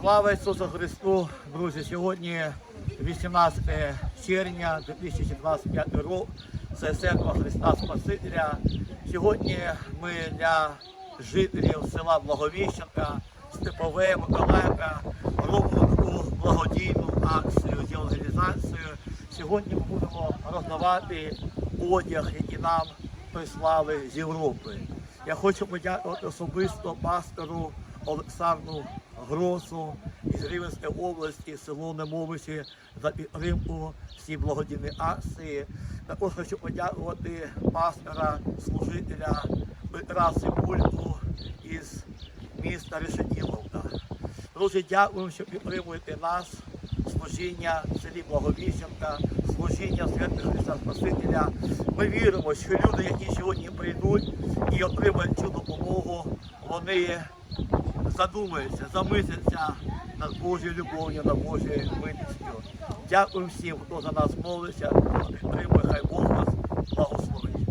Слава Ісусу Христу, друзі! Сьогодні 18 червня 2025 року. Це церква Христа Спасителя. Сьогодні ми для жителів села Благовіщенка, Степове, Миколаївка робимо таку благодійну акцію з евангелізацією. Сьогодні ми будемо роздавати одяг, який нам прислали з Європи. Я хочу подякувати особисто пастору Олександру Гросу із Рівенської області, село Немовичі за підтримку всі благодійні акції. Також хочу подякувати пастора, служителя Петра Цибульку із міста Решетіловка. Друзі, дякуємо, що підтримуєте нас, служіння в селі Благовіщенка, служіння церкві Христа Спасителя. Ми віримо, що люди, які сьогодні прийдуть і отримають цю допомогу, вони задумаються, замисляться над Божою любов'ю, над Божою милістю. Дякую всім, хто за нас молився, підтримує, хай Бог вас благословить.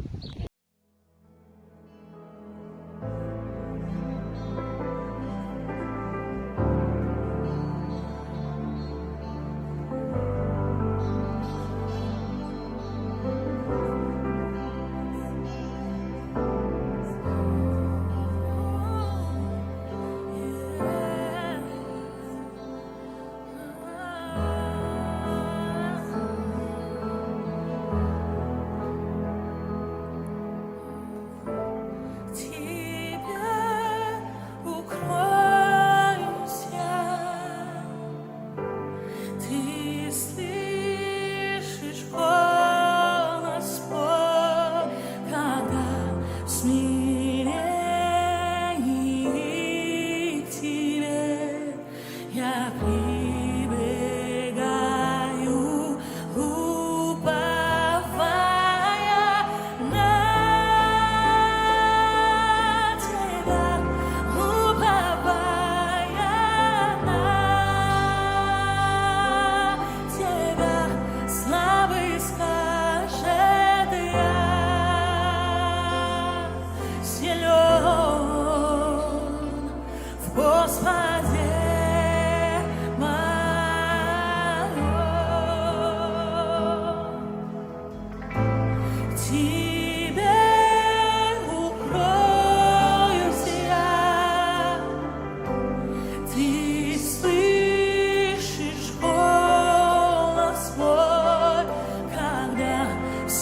Я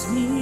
me.